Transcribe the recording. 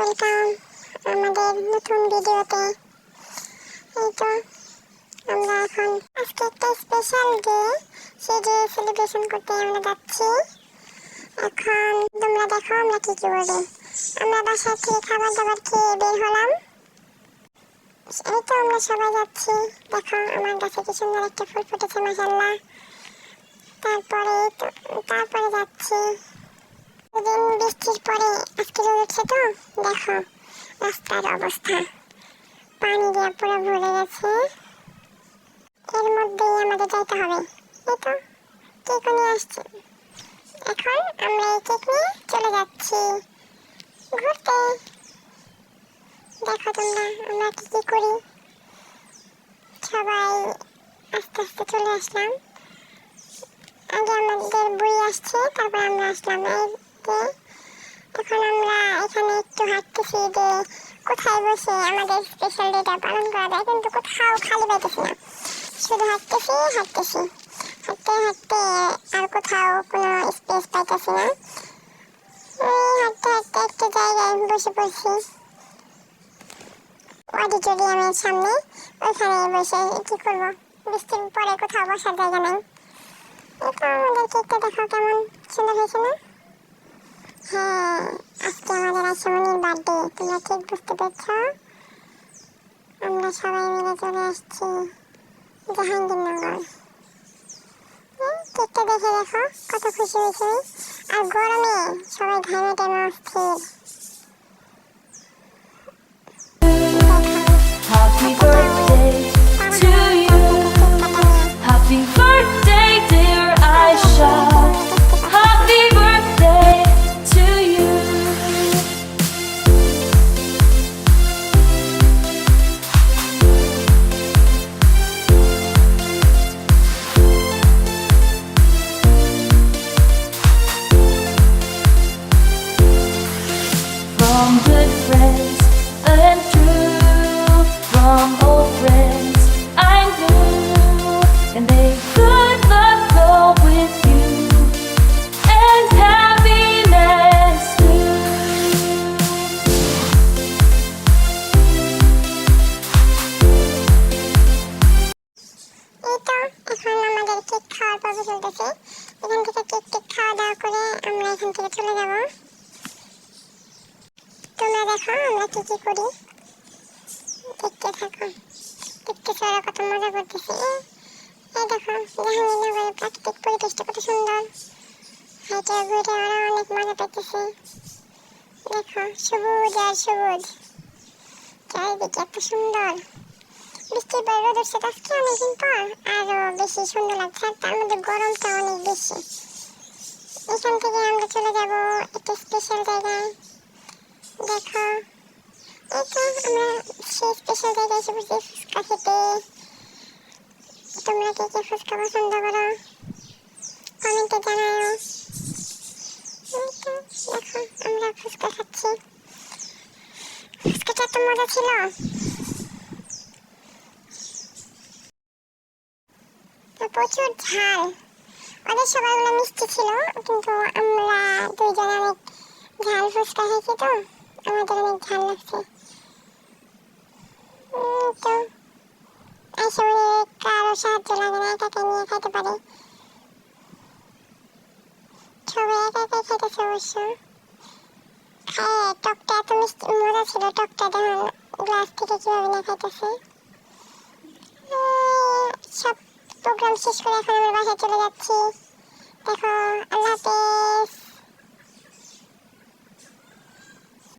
Welcome আমাদের নতুন ভিডিওতে। এই তো, আমরা এখন আজকে একটা স্পেশাল ডে সেই ডে সেলিব্রেশন করতে আমরা যাচ্ছি। এখন তোমরা দেখো আমরা কি কি করি আমরা বাসা থেকে খাবার দাবার খেয়ে বের হলাম। এই তো আমরা সবাই যাচ্ছি। দেখো আমার গাছে কি সুন্দর একটা ফুল ফুটেছে মাসাল্লাহ তারপরে তারপরে যাচ্ছি। দিন বৃষ্টির পরে আজকে রোদ উঠছে তো? দেখো, রাস্তার অবস্থা। পানি দিয়ে পুরো ভরে গেছে। এর মধ্যেই আমাদের যাইতে হবে। এই তো কেক নিয়ে আসছে। এখন আমরা এই কেক নিয়ে চলে যাচ্ছি। ঘুরতে। দেখো তোমরা, আমরা কি কি করি? সবাই আস্তে আস্তে চলে আসলাম। আগে আমাদের বই আসছে, তারপর আমরা আসলাম। এই যে এখন আমরা এখানে একটু হাঁটতেছি যে কোথায় বসে আমাদের স্পেশাল ডেটা পালন করা যায়, কিন্তু কোথাও খালি পাইতেছি না। শুধু হাঁটতেছি হাঁটতেছি। হাঁটতে হাঁটতে আর কোথাও কোনো স্পেস পাইতেছি না। হাঁটতে হাঁটতে একটা জায়গায় বসে পড়ছি। অডিটোরিয়ামের সামনে ওইখানে বসে কি করব? বৃষ্টির পরে কোথাও বসার জায়গা নেই। এটা আমাদের কেকটা দেখো কেমন সুন্দর হয়েছে না? হ্যাঁ আজকে আমাদের আসমনির বার্থডে তোমরা ঠিক বুঝতে পেরেছ? আমরা সবাই মিলে চলে আসছি জাহাঙ্গীরনগর। কেকটা দেখে দেখো, কত খুশি হয়েছে। আর গরমে সবাই ঘামে টেমে অস্থির From good friends and true, from old friends I knew, and they could not go with you, and happiness too. এই তো এখন আমাদের কেক খাওয়ার পর্ব চলতেছে এখান থেকে কেক টেক খাওয়া দাওয়া করে আমরা এখান থেকে চলে যাব তোমরা দেখো আমরা কি কি করি। দেখতে থাকো, দেখতে ছাড়া কত মজা করতেছি। এই দেখো, জাহাঙ্গীরনগরের প্রাকৃতিক পরিবেশটা কত সুন্দর। হাইটে ঘুরে ওরা অনেক মজা পেতেছে দেখো, সবুজ আর সবুজ। চারিদিকে এত সুন্দর। বৃষ্টির পর রোদ উঠছে আজকে অনেকদিন পর, আরও বেশি সুন্দর লাগছে, আর তার মধ্যে গরমটা অনেক বেশি। এখান থেকে আমরা চলে যাব একটা স্পেশাল জায়গায়। দেখো। তো আমরা সেই স্পেশাল জায়গায় এসে বসে ফুচকা খেতে। তোমরা কে কে ফুচকা পছন্দ করো? কমেন্টে জানাও দেখো, আমরা ফুচকা খাচ্ছি। ফুচকাটা এত মজা ছিল। প্রচুর ঝাল। ওদের সবাইগুলো মিষ্টি ছিল, কিন্তু আমরা দুইজনে অনেক ঝাল ফুচকা খেয়েছি তো। আমাদের অনেক ঝাল লাগছে। তো এইসব কারও সাহায্য লাগে না, একা একা নিয়ে খাইতে পারে। সবাই একা একাই খাইতেছে অবশ্য। খায় টকটা এত মিষ্টি, মজা ছিল, টকটা দেখুন, গ্লাস থেকে কীভাবে নিয়ে খাইতেছে। সব প্রোগ্রাম শেষ করে এখন আমরা বাসায় চলে যাচ্ছি। দেখো